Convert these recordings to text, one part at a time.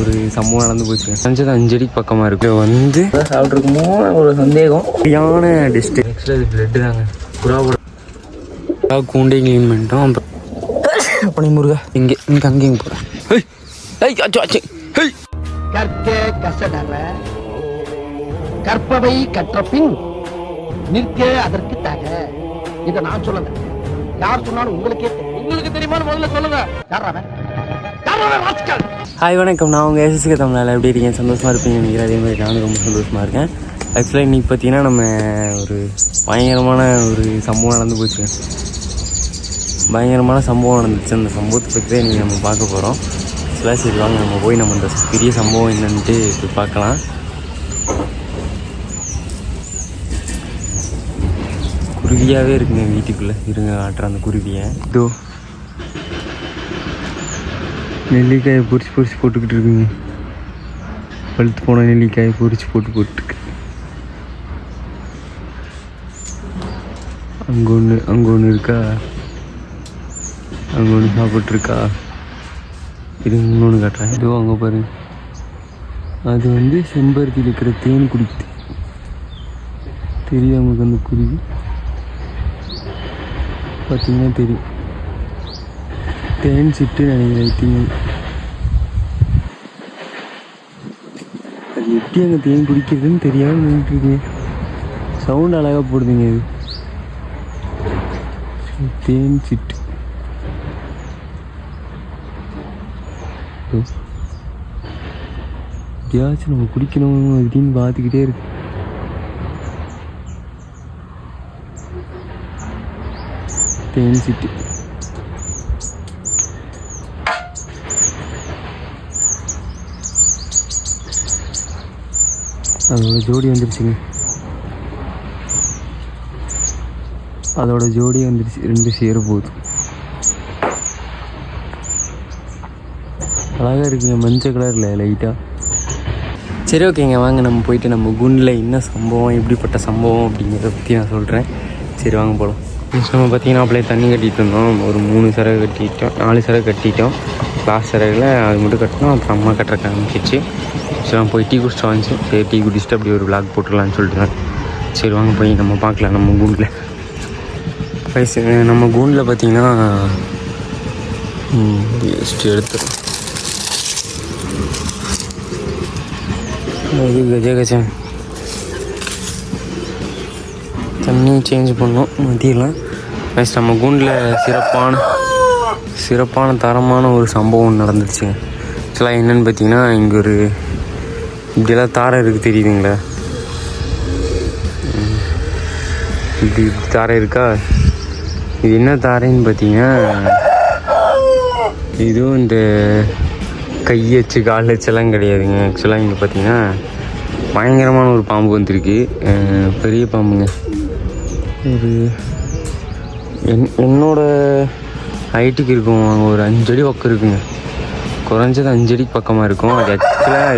ஒரு சம்பவம் நடந்து போச்சு. நினச்சது அஞ்சடிக்கு பக்கமாக இருக்கு. வந்து சாப்பிட்ருக்குமோ ஒரு சந்தேகம். சரியான டிஸ்ட் ஆக்சுவலாக இது பிளட்டு தாங்க. புறாவோட கூண்டையும் க்ளீன் பண்ணிட்டோம். அப்புறம் பனி முருகா. இங்கே இங்கே அங்கேயும் போகிறேன் ஹேய் ஹேய் அச்சோ அச்சோ. ஹேய். கற்க கசடற. கற்பவை கற்ற பின் நிற்க அதற்கு தக. இத நான் சொல்லல. யார் சொன்னாலும் உங்களுக்கே தெரியும். உங்களுக்கு தெரியுமா முதல்ல சொல்லுங்க. யார் அவன்? ஹாய் வணக்கம். நான் உங்கள் எஸ்எஸ்கே தமிழில் எப்படி இருக்கீங்க? சந்தோஷமாக இருப்பீங்க நினைக்கிறேன். அதே மாதிரி நானும் ரொம்ப சந்தோஷமாக இருக்கேன். ஆக்சுவலாக இன்றைக்கி பார்த்தீங்கன்னா நம்ம ஒரு பயங்கரமான ஒரு சம்பவம் நடந்து போச்சு. பயங்கரமான சம்பவம் நடந்துச்சு. அந்த சம்பவத்தை பற்றி தான் இன்றைக்கி நம்ம பார்க்க போகிறோம் ஆக்சுவலாக சரி வாங்க. நம்ம போய் நம்ம அந்த பெரிய சம்பவம் என்னன்ட்டு போய் பார்க்கலாம். குருவியாகவே இருக்குங்க வீட்டுக்குள்ளே. இருங்க ஆட்டுற அந்த குருவியை. இதோ நெல்லிக்காயை பொறிச்சு பொறிச்சு போட்டுக்கிட்டு இருக்குங்க. பழுத்து போன நெல்லிக்காயை பொறிச்சு போட்டு போட்டுருக்கு அங்கே ஒன்று அங்கே ஒன்று இருக்கா? அங்கே ஒன்று சாப்பிட்ருக்கா இது இன்னொன்று காட்டுறேன். இதோ அங்கே பாருங்க. அது வந்து செம்பருத்தியில் இருக்கிற தேன் குடிக்குது. தெரியும் அவங்களுக்கு அந்த குருவி. பார்த்தீங்கன்னா தெரியும். தேன் சிட்டு நினைக்கிறேன் ஐ திங்க். எப்படி அங்கே தேன் குடிக்கிறதுன்னு தெரியாமல் நின்றுட்டுருக்கீங்க சவுண்ட் அழகாக போடுதுங்க இது. தேன் சிட்டு. எப்படியாச்சும் நம்ம குடிக்கணும் அப்படின்னு பார்த்துக்கிட்டே இருக்கு. தேன் சிட்டு. அதோட ஜோடி வந்துருச்சுங்க. அதோட ஜோடி வந்துருச்சு ரெண்டு சேர போகுது. அழகாக இருக்குங்க மஞ்சள் கலரில் லைட்டாக சரி ஓகேங்க வாங்க நம்ம போயிட்டு நம்ம குண்டில் என்ன சம்பவம் எப்படிப்பட்ட சம்பவம் அப்படிங்கிறத பற்றி நான் சொல்கிறேன் சரி வாங்க போகலாம் நம்ம பார்த்தீங்கன்னா அப்படியே தண்ணி கட்டிட்டு இருந்தோம். ஒரு மூணு சிறகு கட்டிட்டோம் நாலு சிறகு கட்டிட்டோம். லாஸ்ட் சிறகுல அது மட்டும் கட்டினோம் அப்புறம் அம்மா கட்டுறக்கு ஆரம்பிச்சிச்சு சரி போய் டீ குடிச்சு வாங்கிச்சு சரி டீ குடிச்சிட்டு அப்படி ஒரு விளாக் போட்டுடலான்னு சொல்லிட்டு சரி வாங்க போய் நம்ம பார்க்கலாம் நம்ம கூண்டில். வயசு நம்ம கூண்டில் பார்த்தீங்கன்னா ஜஸ்ட் எடுத்துரும் இது கஜ தண்ணி சேஞ்ச் பண்ணோம் மதியெல்லாம் நெக்ஸ்ட் நம்ம கூண்டில் சிறப்பான சிறப்பான தரமான ஒரு சம்பவம் நடந்துச்சுங்க ஆக்சுவலாக என்னென்னு பார்த்தீங்கன்னா இங்கே ஒரு இப்படியெல்லாம் தாரை இருக்குது தெரியுதுங்களா. இப்படி தாரை இருக்கா? இது என்ன தாரைன்னு பார்த்தீங்கன்னா இதுவும் இந்த கை வச்சு கால் வச்செல்லாம் கிடையாதுங்க. ஆக்சுவலாக இங்கே பார்த்தீங்கன்னா பயங்கரமான ஒரு பாம்பு வந்திருக்கு. பெரிய பாம்புங்க. ஒரு என் என்னோட ஹைட்டுக்கு இருக்கும். அங்கே ஒரு அஞ்சடி பக்கம் இருக்குங்க. குறைஞ்சது அஞ்சடிக்கு பக்கமாக இருக்கும். அது ஆக்சுவலாக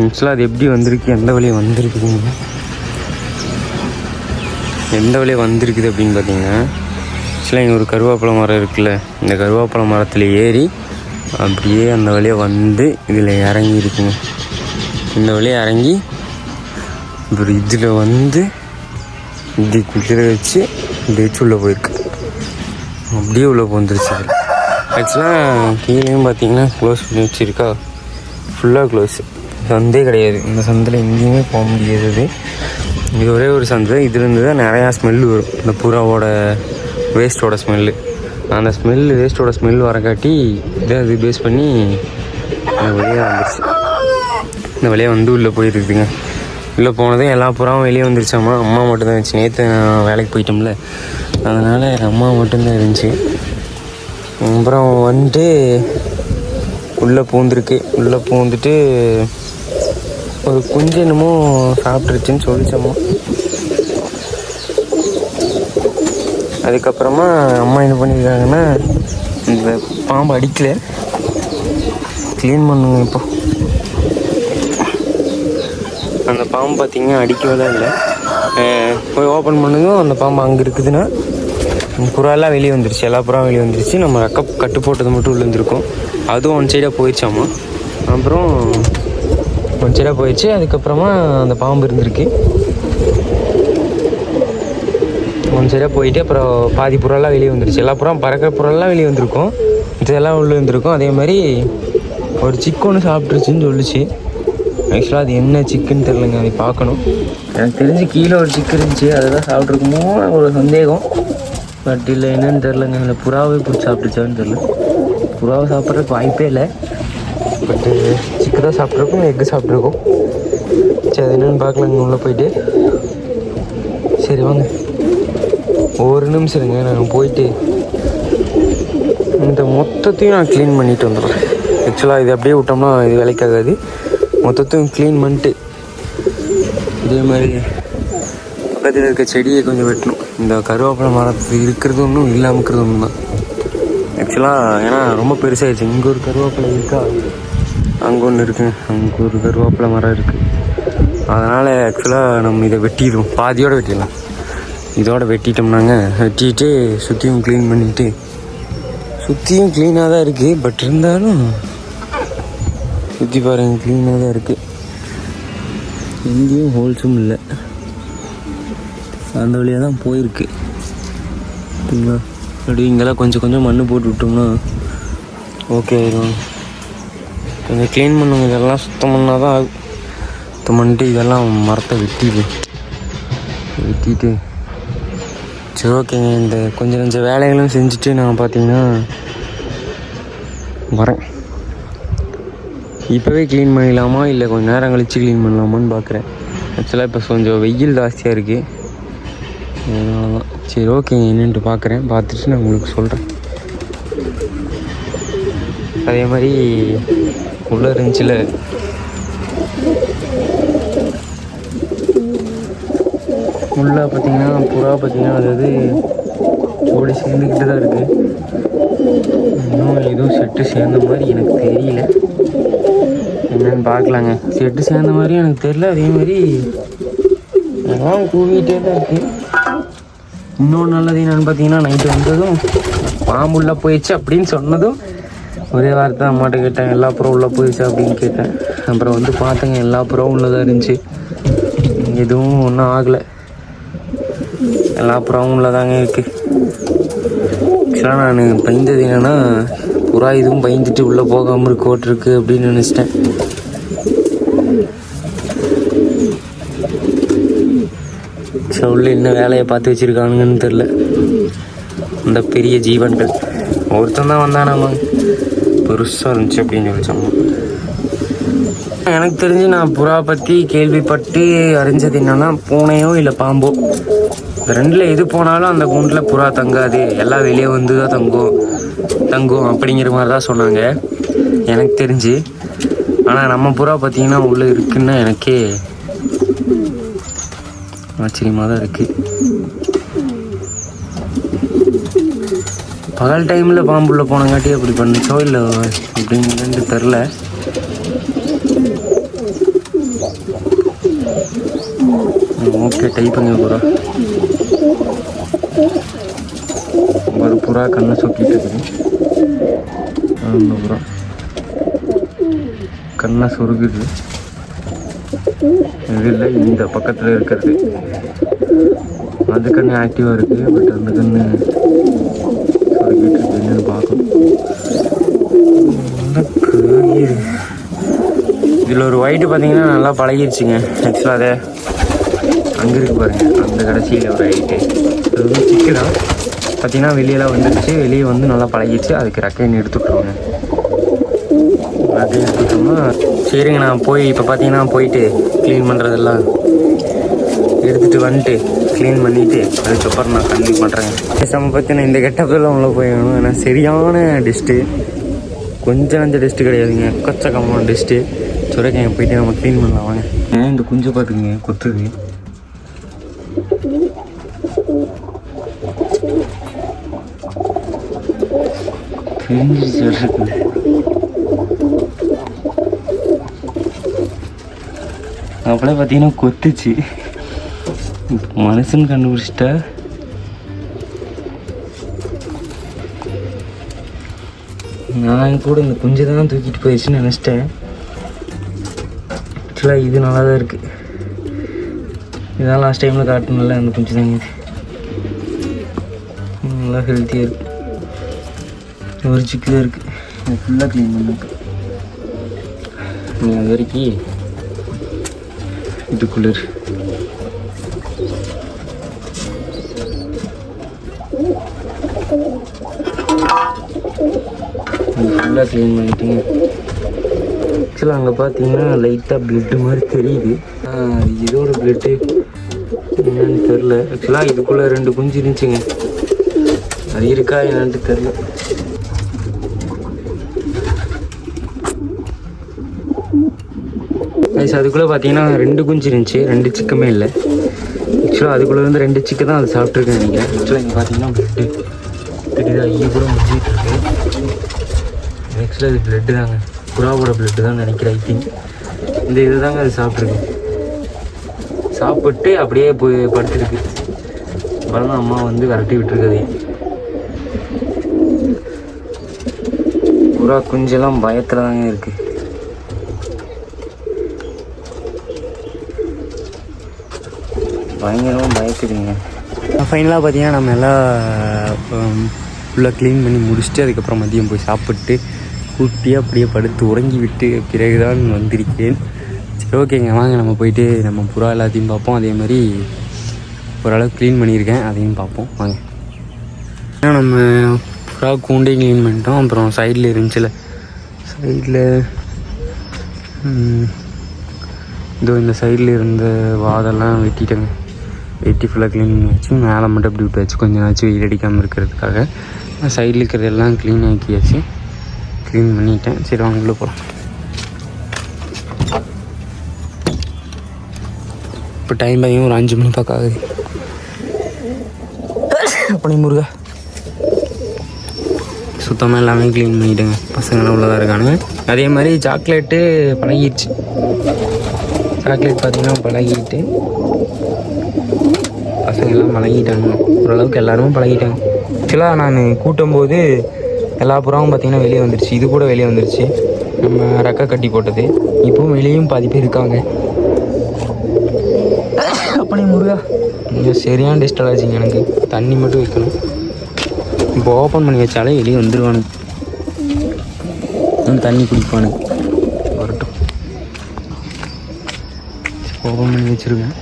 ஆக்சுவலாக அது எப்படி வந்திருக்கு? எந்த வழியாக வந்திருக்குதுங்க எந்த வழியாக வந்திருக்குது அப்படின்னு பார்த்தீங்கன்னா ஆக்சுவலாக இங்கே ஒரு கருவேப்பிலை மரம் இருக்குல்ல. இந்த கருவேப்பிலை மரத்தில் ஏறி அப்படியே அந்த வழியாக வந்து இதில் இறங்கி இருக்குங்க இந்த வழியாக இறங்கி ஒரு இதில் வந்து இப்படி குதிரை வச்சு இப்படி உள்ளே போயிருக்கு. அப்படியே உள்ளே போந்துருச்சு ஆக்சுவலாக கீழேயும் பார்த்தீங்கன்னா க்ளோஸ் பண்ணி வச்சுருக்கா. ஃபுல்லாக க்ளோஸு சந்தே கிடையாது. இந்த சந்தில் எங்கேயுமே போக முடியாது இது. இது ஒரே ஒரு சந்தை. இதுலேருந்து தான் நிறையா ஸ்மெல் வரும். இந்த புறாவோட வேஸ்ட்டோட ஸ்மெல்லு அந்த ஸ்மெல் வேஸ்ட்டோட ஸ்மெல் வரக்காட்டி இதை அது பேஸ் பண்ணி இந்த வழியாக வந்துருச்சு. இந்த வழியாக வந்து உள்ளே போயிருக்குதுங்க. உள்ளே போனதும் எல்லா புறாவும் வெளியே வந்துருச்சாம்மா அம்மா மட்டும்தான் இருந்துச்சு. நேற்று நான் வேலைக்கு போயிட்டோம்ல. அதனால் அம்மா மட்டும்தான் இருந்துச்சு. அப்புறம் வந்துட்டு உள்ளே பூந்துருக்கு. உள்ளே பூந்துட்டு ஒரு குஞ்சு என்னமோ சாப்பிட்ருச்சுன்னு சொல்லிச்சோமோ அதுக்கப்புறமா அம்மா என்ன பண்ணியிருக்காங்கன்னா இந்த பாம்பு அடிக்கல. க்ளீன் பண்ணுங்க இப்போ. அந்த பாம்பு பார்த்திங்கன்னா அடிக்கவே இல்லை. போய் ஓப்பன் பண்ணுங்க அந்த பாம்பு அங்கே இருக்குதுன்னா புறாலாம் வெளியே வந்துருச்சு. எல்லா புறாவும் வெளியே வந்துருச்சு. நம்ம ரெக்க கட்டு போட்டது மட்டும் உள்ளே இருந்திருக்கும். அதுவும் ஒன் சைடாக போயிடுச்சாமா அப்புறம் கொஞ்ச நேரம் போயிடுச்சு. அதுக்கப்புறமா அந்த பாம்பு இருந்திருக்கு. கொஞ்ச நேரம் போயிட்டு அப்புறம் பாதி புறாலாம் வெளியே வந்துருச்சு. எல்லா புறம் பறக்கிற புறாலாம் வெளியே வந்திருக்கும். இதெல்லாம் உள்ளே வந்திருக்கும் அதே மாதிரி ஒரு சிக்கு ஒன்று சாப்பிட்ருச்சுன்னு சொல்லுச்சு. ஆக்சுவலாக அது என்ன சிக்குன்னு தெரிலங்க அதை பார்க்கணும். எனக்கு தெரிஞ்சு கீழே ஒரு சிக்கு இருந்துச்சு. அதை தான் சாப்பிட்ருக்குமோ ஒரு சந்தேகம். பட் இல்லை என்னன்னு தெரிலங்க அந்த புறாவே பிடிச்சி சாப்பிட்டுச்சான்னு தெரில புறாவை சாப்பிட்றதுக்கு வாய்ப்பே இல்லை. பட்டு சிக்கு தான் சாப்பிட்ருக்கோம் எக்கு சாப்பிட்ருக்கோம் சரி அது என்னன்னு பார்க்கலாங்க உள்ளே போயிட்டு. சரி வாங்க. ஒரு நிமிஷம் இருங்க நாங்கள் போயிட்டு இந்த மொத்தத்தையும் நான் க்ளீன் பண்ணிட்டு வந்துடுறேன். ஆக்சுவலாக இது அப்படியே விட்டோம்னா இது வேலைக்காகாது. மொத்தத்தையும் க்ளீன் பண்ணிட்டு இதே மாதிரி பக்கத்தில் இருக்க செடியை கொஞ்சம் வெட்டணும். இந்த கருவேப்பிலை மரத்து இருக்கிறது ஒன்றும் இல்லாமல் இருக்கிறது ஒன்று தான் ஆக்சுவலாக ஏன்னா ரொம்ப பெருசாகிடுச்சு இங்கே ஒரு கருவேப்பிலை இருக்கா? அங்கே ஒன்று இருக்குங்க அங்கே ஒரு கருவேப்பிலை மரம் இருக்குது அதனால் ஆக்சுவலாக நம்ம இதை வெட்டிடுவோம். பாதியோடு வெட்டிடலாம். இதோடு வெட்டிட்டோம்னாங்க. வெட்டிட்டு சுற்றியும் க்ளீன் பண்ணிவிட்டு சுற்றியும் க்ளீனாக தான் இருக்குது பட் இருந்தாலும் சுற்றி பாருங்க க்ளீனாக தான் இருக்குது எங்கேயும் ஹோல்ஸும் இல்லை. அந்த வழியாக தான் போயிருக்கு. சரிங்களா? அப்படி இங்கெல்லாம் கொஞ்சம் கொஞ்சம் மண் போட்டு விட்டோம்னா ஓகே ஆயிடும் கொஞ்சம் க்ளீன் பண்ணுங்க இதெல்லாம் சுத்தம் பண்ணால் தான் ஆகும். சுத்தம் பண்ணிட்டு இதெல்லாம் மரத்தை வெட்டிட்டு வெட்டிட்டு. சரி ஓகேங்க இந்த கொஞ்சம் கொஞ்சம் வேலைகளும் செஞ்சுட்டு நான் பார்த்தீங்கன்னா வரேன். இப்போவே க்ளீன் பண்ணிடலாமா இல்லை கொஞ்சம் நேரம் கழித்து க்ளீன் பண்ணலாமான்னு பார்க்குறேன் ஆக்சுவலாக இப்போ கொஞ்சம் வெயில் ஜாஸ்தியாக இருக்குது அதனால தான் சரி ஓகேங்க என்னென்ட்டு பார்க்குறேன் பார்த்துட்டு நான் உங்களுக்கு சொல்கிறேன் அதே மாதிரி உள்ளே இருந்துச்சுல. ஃபுல்லாக பார்த்தீங்கன்னா புறா பார்த்தீங்கன்னா அதாவது ஓடி சேர்ந்துக்கிட்டு தான் இருக்குது இன்னும் எதுவும் செட்டு சேர்ந்த மாதிரி எனக்கு தெரியல. என்னன்னு பார்க்கலாங்க. செட்டு சேர்ந்த மாதிரியும் எனக்கு தெரியல அதே மாதிரி எல்லாம் கூவிட்டே தான் இருக்குது இன்னொன்று நல்லது என்னன்னு பார்த்தீங்கன்னா நைட்டு வந்ததும் பாம்புள்ள போயிடுச்சு அப்படின்னு சொன்னதும் ஒரே வார்த்தை அம்மாட்ட கேட்டேன். எல்லா புறம் உள்ளே போயிடுச்சு அப்படின்னு கேட்டேன். அப்புறம் வந்து பார்த்தேங்க எல்லா புறம் உள்ளதாக இருந்துச்சு. எதுவும் ஒன்றும் ஆகலை. எல்லா புறாவும் உள்ளதாங்க இருக்குது ஆக்சுவலாக நான் பயந்தது என்னென்னா புறா இதுவும் பயந்துட்டு உள்ளே போகாமல் இருக்கோட்டிருக்கு அப்படின்னு நினச்சிட்டேன். ஸோ உள்ள என்ன வேலையை பார்த்து வச்சுருக்கானுங்கன்னு தெரில அந்த பெரிய ஜீவன்கள். ஒருத்தன் தான் வந்தானாமா பெருசாக இருந்துச்சு அப்படின்னு சொல்லி சொன்னான் எனக்கு தெரிஞ்சு நான் புறா பற்றி கேள்விப்பட்டு அறிஞ்சது என்னன்னா பூனையோ இல்லை பாம்போ. இந்த ரெண்டில் எது போனாலும் அந்த கூண்டில் புறா தங்காது. எல்லாம் வெளியே வந்து தான் தங்கும். தங்கும் அப்படிங்கிற மாதிரி தான் சொன்னாங்க. எனக்கு தெரிஞ்சு. ஆனால் நம்ம புறா பார்த்தீங்கன்னா உள்ளே இருக்குன்னா எனக்கே ஆச்சரியமாக தான் இருக்குது பகல் டைமில் பாம்புள்ள போனங்காட்டி அப்படி பண்ணுச்சோ இல்லை அப்படின்னு தெரில ஓகே டைப்புங்க புறா ஒரு புறா கண்ணை சொக்கிட்டு இருக்குது புறா கண்ணை சொருகுது. இது இல்லை இந்த பக்கத்தில் இருக்கிறது. அது கண்ணு ஆக்டிவாக இருக்குது பட் அந்த கண்ணு சொருகிட்டு இருக்கு என்னன்னு பார்க்கணும் இதில் ஒரு ஒயிட்டு பார்த்தீங்கன்னா நல்லா பழகிருச்சுங்க. ஆக்சுவலாக அதை அங்கே இருக்கு பாருங்கள் அந்த கடைசியில் ஒரு ஹைட்டு அது வந்து சிக்கு தான் பார்த்தீங்கன்னா வெளியெல்லாம் வந்துடுச்சு வெளியே வந்து நல்லா பழகிடுச்சு அதுக்கு ரெக்கைன்னு எடுத்து விட்ருவாங்க எடுத்துட்டோம்னா சரிங்க நான் போய் இப்போ பார்த்தீங்கன்னா போயிட்டு க்ளீன் பண்ணுறதெல்லாம் எடுத்துகிட்டு வந்துட்டு க்ளீன் பண்ணிவிட்டு அதுக்கப்புறம் நான் கண்டினியூ பண்ணுறேங்க பேசாமல் பார்த்தீங்கன்னா இந்த கெட்டப்பில் உள்ள போயிடணும் ஏன்னா சரியான டெஸ்ட்டு கொஞ்சம் நஞ்ச டெஸ்ட்டு கிடையாதுங்க. எக்கச்சக்கமான டெஸ்ட்டு சுரக்காங்க போயிட்டு நம்ம க்ளீன் பண்ணலாம். வாங்க. ஏன் இந்த குஞ்சு பார்த்துக்குங்க கொத்துது. பிரிஞ்சு இருக்கு அப்படியே பார்த்தீங்கன்னா கொத்துச்சு. மனுஷன் கண்டுபிடிச்சிட்டா. நான் கூட இந்த குஞ்சு தான் தூக்கிட்டு போயிடுச்சுன்னு நினச்சிட்டேன். ஆக்சுவலாக இது நல்லா தான் இருக்குது இதான் லாஸ்ட் டைமில் காட்டணும்ல அந்த குஞ்சு தாங்க இது. நல்லா ஹெல்த்தியாக இருக்குது ஒரு சிக்கு தான் இருக்குது இது ஃபுல்லாக க்ளீன் பண்ணுங்க நீ அது வரைக்கும் இது குளிர் ஃபுல்லாக க்ளீன் பண்ணிட்டீங்க. ஆக்சுவலாக அங்கே பார்த்தீங்கன்னா லைட்டாக பிளட்டு மாதிரி தெரியுது. ஆ, அது இதோட பிளட்டு என்னன்னு தெரில ஆக்சுவலாக இதுக்குள்ளே ரெண்டு குஞ்சு இருந்துச்சுங்க. அது இருக்கா என்னன்ட்டு தெரில அதுக்குள்ளே பார்த்தீங்கன்னா ரெண்டு குஞ்சு இருந்துச்சு. ரெண்டு சிக்கமே இல்லை. ஆக்சுவலாக அதுக்குள்ளே இருந்து ரெண்டு சிக்கு தான் அது சாப்பிட்ருக்கேன் நினைக்கிறேன் ஆக்சுவலாக இங்கே பார்த்தீங்கன்னா பிளட்டு தெரியுதா ஐயோ கூட முடிஞ்சிட்டு இருக்கு ஆக்சுவலாக இது பிளட்டு தாங்க. புறாவோட பிளட்டு தான் நினைக்கிறேன் ஐ திங்க் இந்த இது தாங்க அது சாப்பிட்ருக்கு சாப்பிட்டு அப்படியே போய் படுத்துருக்கு. அப்புறம் தான் அம்மா வந்து விரட்டி விட்டுருக்குது. புறா குஞ்செல்லாம் பயத்தில் தாங்க இருக்குது பயங்கரமாக பயக்குதுங்க ஃபைனலாக பார்த்தீங்கன்னா நம்ம எல்லாம் ஃபுல்லாக க்ளீன் பண்ணி முடிச்சுட்டு அதுக்கப்புறம் மதியம் போய் சாப்பிட்டு குட்டியாக அப்படியே படுத்து உறங்கி விட்டு பிறகுதான் வந்திருக்கேன். சரி ஓகேங்க வாங்க நம்ம போயிட்டு நம்ம புறா எல்லாத்தையும் பார்ப்போம். அதே மாதிரி ஓரளவுக்கு க்ளீன் பண்ணியிருக்கேன். அதையும் பார்ப்போம். வாங்க. ஏன்னா நம்ம புறா கூண்டையும் க்ளீன் பண்ணிட்டோம். அப்புறம் சைடில் இருந்துச்சுல சைடில் இதோ இந்த சைடில் இருந்த வாதெல்லாம் வெட்டிட்டேங்க. வெட்டி ஃபுல்லாக க்ளீன் பண்ணி வச்சு மேலே மட்டும் அப்படி விட்டு வச்சு கொஞ்சம் நாச்சு வெயில் அடிக்காமல் இருக்கிறதுக்காக சைடில் இருக்கிறதெல்லாம் க்ளீன் ஆக்கியாச்சு. க்ளீன் பண்ணிட்டேன். சரி வாங்க போகலாம் இப்போ டைம் பையன் ஒரு அஞ்சு மணி பக்கம் ஆகுது. அப்படி முருகா. சுத்தமாக எல்லாமே க்ளீன் பண்ணிட்டேங்க. பசங்களாம் உள்ளதாக இருக்கானுங்க. அதே மாதிரி சாக்லேட்டு பழகிடுச்சு. சாக்லேட் பார்த்தீங்கன்னா பழகிட்டு பசங்க எல்லாம் பழகிட்டாங்க. ஓரளவுக்கு எல்லாருமே பழகிட்டாங்க. ஆக்சுவலாக நான் கூட்டும்போது எல்லா புறாவும் பார்த்தீங்கன்னா வெளியே வந்துருச்சு. இது கூட வெளியே வந்துருச்சு. நம்ம ரெக்கை கட்டி போட்டது. இப்போவும் வெளியும் பாதி பேர் இருக்காங்க. அப்படி முருகா. இங்கே சரியான டெஸ்ட் அலர்ஜிங்க எனக்கு. தண்ணி மட்டும் வைக்கணும். இப்போ ஓப்பன் பண்ணி வச்சாலே வெளியே வந்துடுவானுங்க வந்து தண்ணி குடிப்பானுங்க. வரட்டும். ஓப்பன் பண்ணி வச்சுருக்கேன்.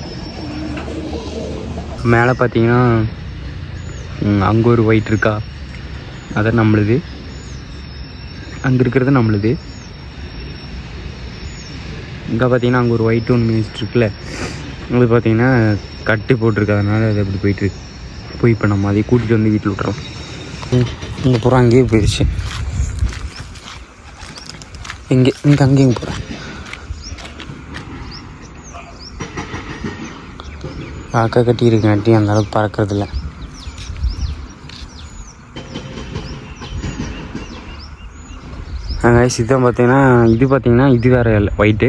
மேலே பார்த்தீங்கன்னா அங்கே ஒரு ஒயிட் இருக்கா? அதை நம்மளுது. அங்கே இருக்கிறது நம்மளுது. இங்கே பார்த்தீங்கன்னா அங்கே ஒரு ஒயிட் ஒன்று மினிஸ்ட் இருக்குல்ல. அது பார்த்தீங்கன்னா கட்டு போட்டிருக்காதனால அது அப்படி போயிட்டு போய் இப்போ நம்ம அதை கூட்டிகிட்டு வந்து வீட்டில் விட்டுறோம். இந்த புறம் அங்கேயே போயிடுச்சு இங்கே இங்கே அங்கேயும் போகிறேன் காக்கா கட்டி இருக்காட்டி அந்த அளவுக்கு பறக்கறதில்ல. கைஸ் இதான் பார்த்தீங்கன்னா இது பார்த்தீங்கன்னா இது வேறு ஒயிட்டு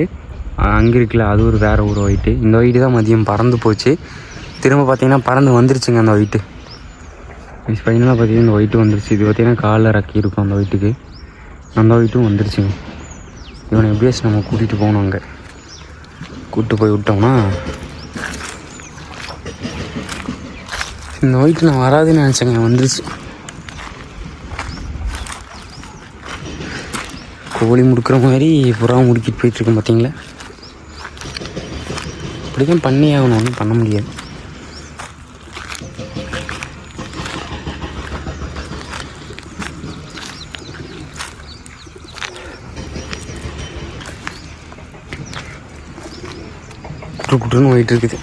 அங்கே இருக்குல்ல அது ஒரு வேறு ஒரு ஒயிட்டு இந்த ஒயிட்டு தான் மதியம் பறந்து போச்சு. திரும்ப பார்த்தீங்கன்னா பறந்து வந்துருச்சுங்க அந்த ஒயிட்டு ஃபைனலாக பார்த்தீங்கன்னா இந்த ஒயிட்டு வந்துருச்சு. இது பார்த்தீங்கன்னா காலில் ரக்கி இருக்கும் அந்த ஒயிட்டுக்கு அந்த ஒயிட்டும் வந்துருச்சுங்க. இவனை எப்படியாச்சும் நம்ம கூட்டிகிட்டு போகணும் அங்கே. கூப்பிட்டு போய் விட்டோம்னா இந்த ஒயிட் நான் வராதுன்னு நினச்சேங்க வந்துருச்சு. கோழி முடுக்கிற மாதிரி புறா முடுக்கிட்டு போயிட்டுருக்கேன் பார்த்தீங்களா? இப்படி தான் பண்ணி ஆகணும் ஒன்றும் பண்ண முடியாது. குட்டு குட்டுன்னு போயிட்டு இருக்குது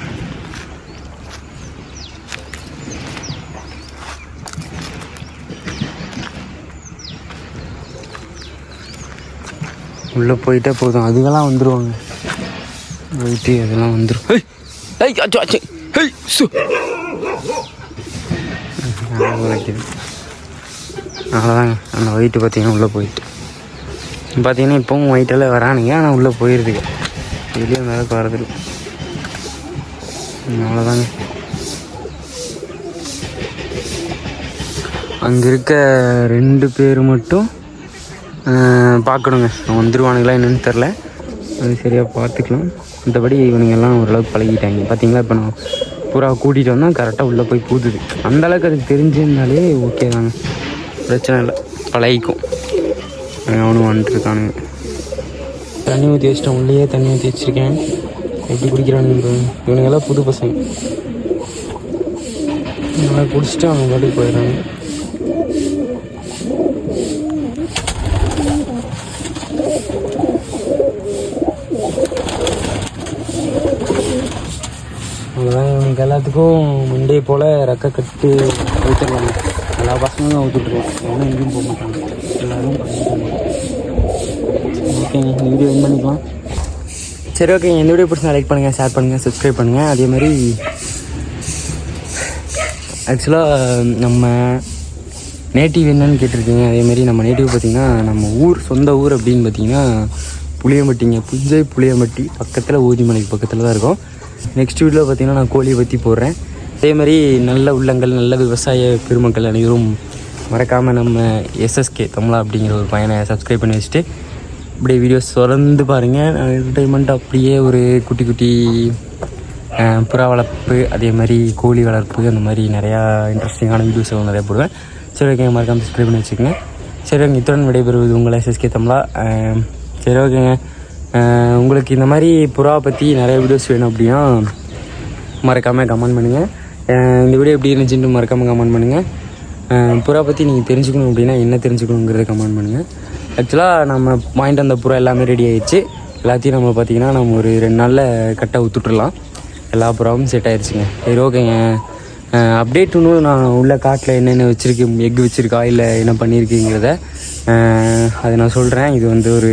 உள்ளே போயிட்டே போதும். அதுக்கெல்லாம் வந்துடுவாங்க போயிட்டு அதெல்லாம் வந்துடும் ஹேய் அச்சு அச்சு. ஹேய் சு. வளைக்குது அவ்வளோதாங்க அந்த ஒயிட்டு பார்த்தீங்கன்னா உள்ளே போயிட்டு. பார்த்தீங்கன்னா இப்போவும் ஒயிட்டெல்லாம் வரானுங்க. ஆனால் உள்ளே போயிருதுங்க வெளியே அந்த அளவுக்கு வரதில்லை அவ்வளோதாங்க அங்கே இருக்க ரெண்டு பேர் மட்டும் பார்க்கணுங்க. வந்துடுவானுங்களா என்னென்னு தெரில அது சரியாக பார்த்துக்கலாம். மற்றபடி இவனுங்கெல்லாம் ஓரளவுக்கு பழகிட்டாங்க. பார்த்தீங்களா இப்போ நான் பூரா கூட்டிகிட்டு வந்தால் கரெக்டாக உள்ளே போய் பூத்துது. அந்தளவுக்கு அதுக்கு தெரிஞ்சிருந்தாலே ஓகே தாங்க. பிரச்சனை இல்லை. பழகிக்கும். அவனும் வந்துட்டுருக்கானுங்க தண்ணி ஊற்றி வச்சிட்டேன். உள்ளேயே தண்ணி ஊற்றி வச்சுருக்கேன். எப்படி குடிக்கிறானுங்க இவனுங்கெல்லாம் புது பசங்க. நல்லா குடிச்சிட்டு அவங்க பாட்டுக்கு போயிடுறாங்க. எங்கள் எல்லாத்துக்கும் மண்டே போல் ரெக்க கட்டு ஊற்றுருவாங்க எல்லா பசங்களும் ஊற்றிட்டுருவோம் எவனும் எங்கேயும் போக மாட்டாங்க. எல்லோரும் ஓகேங்க இந்த வீடியோ என் பண்ணிக்கலாம். சரி ஓகேங்க இந்த வீடியோ பிடிச்சா லைக் பண்ணுங்கள் ஷேர் பண்ணுங்கள் சப்ஸ்கிரைப் பண்ணுங்கள் அதே மாதிரி ஆக்சுவலாக நம்ம நேட்டிவ் என்னன்னு கேட்டிருக்கீங்க. அதேமாரி நம்ம நேட்டிவ் பார்த்திங்கன்னா நம்ம ஊர் சொந்த ஊர் அப்படின்னு பார்த்தீங்கன்னா புளியம்பட்டிங்க புஞ்சை புளியம்பட்டி பக்கத்தில் ஊதிமலைக்கு பக்கத்தில் தான் இருக்கும். நெக்ஸ்ட் வீடியோவில் பார்த்தீங்கன்னா நான் கோழியை பற்றி போடுறேன். அதே மாதிரி நல்ல உள்ளங்கள் நல்ல விவசாய பெருமக்கள் அனைவரும் மறக்காமல் நம்ம எஸ்எஸ்கே தமிழா அப்படிங்கிற ஒரு பையனை சப்ஸ்கிரைப் பண்ணி வச்சுட்டு இப்படியே வீடியோஸ் தொடர்ந்து பாருங்கள் என்டர்டைன்மெண்ட் அப்படியே ஒரு குட்டி குட்டி புறா வளர்ப்பு அதே மாதிரி கோழி வளர்ப்பு அந்த மாதிரி நிறையா இன்ட்ரெஸ்டிங்கான வீடியோஸ் நிறையா போடுவேன். சரி ஓகேங்க மறக்காமல் சப்ஸ்கிரைப் பண்ணி வச்சுக்கோங்க. சரி ஓகே இத்துடன் விடைபெறுவது உங்கள் எஸ்எஸ்கே தமிழா. சரி ஓகேங்க உங்களுக்கு இந்த மாதிரி புறா பற்றி நிறைய வீடியோஸ் வேணும் அப்படின்னா மறக்காமல் கமெண்ட் பண்ணுங்கள் இந்த வீடியோ எப்படி இருந்துச்சுன்ட்டு மறக்காமல் கமெண்ட் பண்ணுங்கள் புறா பற்றி நீங்கள் தெரிஞ்சுக்கணும் அப்படின்னா என்ன தெரிஞ்சுக்கணுங்கிறத கமெண்ட் பண்ணுங்கள் ஆக்சுவலாக நம்ம வாங்கிட்டு வந்த புறா எல்லாமே ரெடி ஆகிடுச்சு எல்லாத்தையும் நம்ம பார்த்தீங்கன்னா நம்ம ஒரு ரெண்டு நாளில் கட்டாக ஊற்றுட்ருலாம் எல்லா புறாவும் செட் ஆயிடுச்சுங்க. சரி ஓகேங்க அப்டேட் இன்னும் நான் உள்ள காட்டில் என்னென்ன வச்சுருக்கேன் எக் வச்சுருக்கா இல்லை என்ன பண்ணியிருக்கீங்கிறத அதை நான் சொல்கிறேன் இது வந்து ஒரு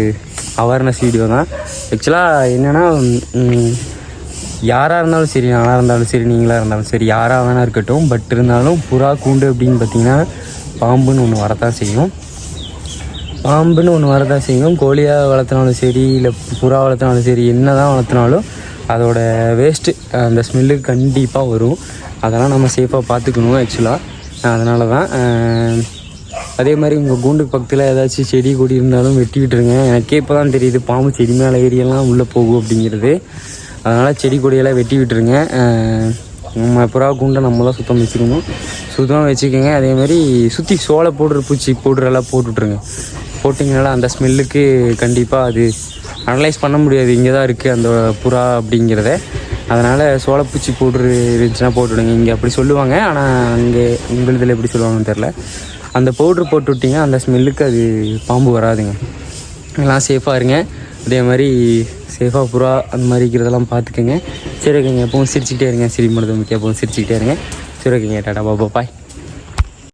அவேர்னஸ் வீடியோ தான். ஆக்சுவலாக என்னென்னா யாராக இருந்தாலும் சரி நானாக இருந்தாலும் சரி நீங்களாக இருந்தாலும் சரி யாராக வேணா இருக்கட்டும் பட் இருந்தாலும் புறா கூண்டு அப்படின்னு பார்த்தீங்கன்னா பாம்புன்னு ஒன்று வரத்தான் செய்யும். பாம்புன்னு ஒன்று வரதான் செய்யும். கோழியாக வளர்த்தினாலும் சரி இல்லை புறா வளர்த்தினாலும் சரி என்ன தான் வளர்த்தினாலும் அதோட வேஸ்ட்டு அந்த ஸ்மெல்லு கண்டிப்பாக வரும். அதெல்லாம் நம்ம சேஃபாக பார்த்துக்கணும் ஆக்சுவலாக அதனால தான் அதே மாதிரி உங்கள் கூண்டுக்கு பக்கத்தில் ஏதாச்சும் செடி கொடி இருந்தாலும் வெட்டி விட்டுருங்க எனக்கே இப்போ தான் தெரியுது பாம்பு செடி மேலே ஏரியெல்லாம் உள்ளே போகும் அப்படிங்கிறது. அதனால் செடி கொடியெல்லாம் வெட்டி விட்டுருங்க நம்ம புறா கூண்டை நம்ம தான் சுத்தம் வச்சுக்கணும். சுத்தமாக வச்சுக்கோங்க. அதே மாதிரி சுற்றி சோளை போடுற பூச்சி பவுடரெல்லாம் போட்டு விட்ருங்க போட்டிங்கனால அந்த ஸ்மெல்லுக்கு கண்டிப்பாக அது அனலைஸ் பண்ண முடியாது. இங்கே தான் இருக்குது அந்த புறா அப்படிங்கிறத. அதனால் சோளப்பூச்சி பவுட்ரு இருந்துச்சுன்னா போட்டுவிடுங்க. இங்கே அப்படி சொல்லுவாங்க. ஆனால் அங்கே உங்களுதில் எப்படி சொல்லுவாங்கன்னு தெரில அந்த பவுட்ரு போட்டு விட்டிங்க அந்த ஸ்மெல்லுக்கு அது பாம்பு வராதுங்க. எல்லாம் சேஃபாக இருங்க. அதே மாதிரி சேஃபாக புறா அந்த மாதிரி இருக்கிறதெல்லாம் பார்த்துக்கோங்க. சரி ஓகேங்க. எப்பவும் சிரிச்சுக்கிட்டே இருங்க. சிரி மருதம் எப்பவும் சிரிச்சுக்கிட்டே இருங்க. சரி ஓகேங்க. டாடா பாபா பாய்.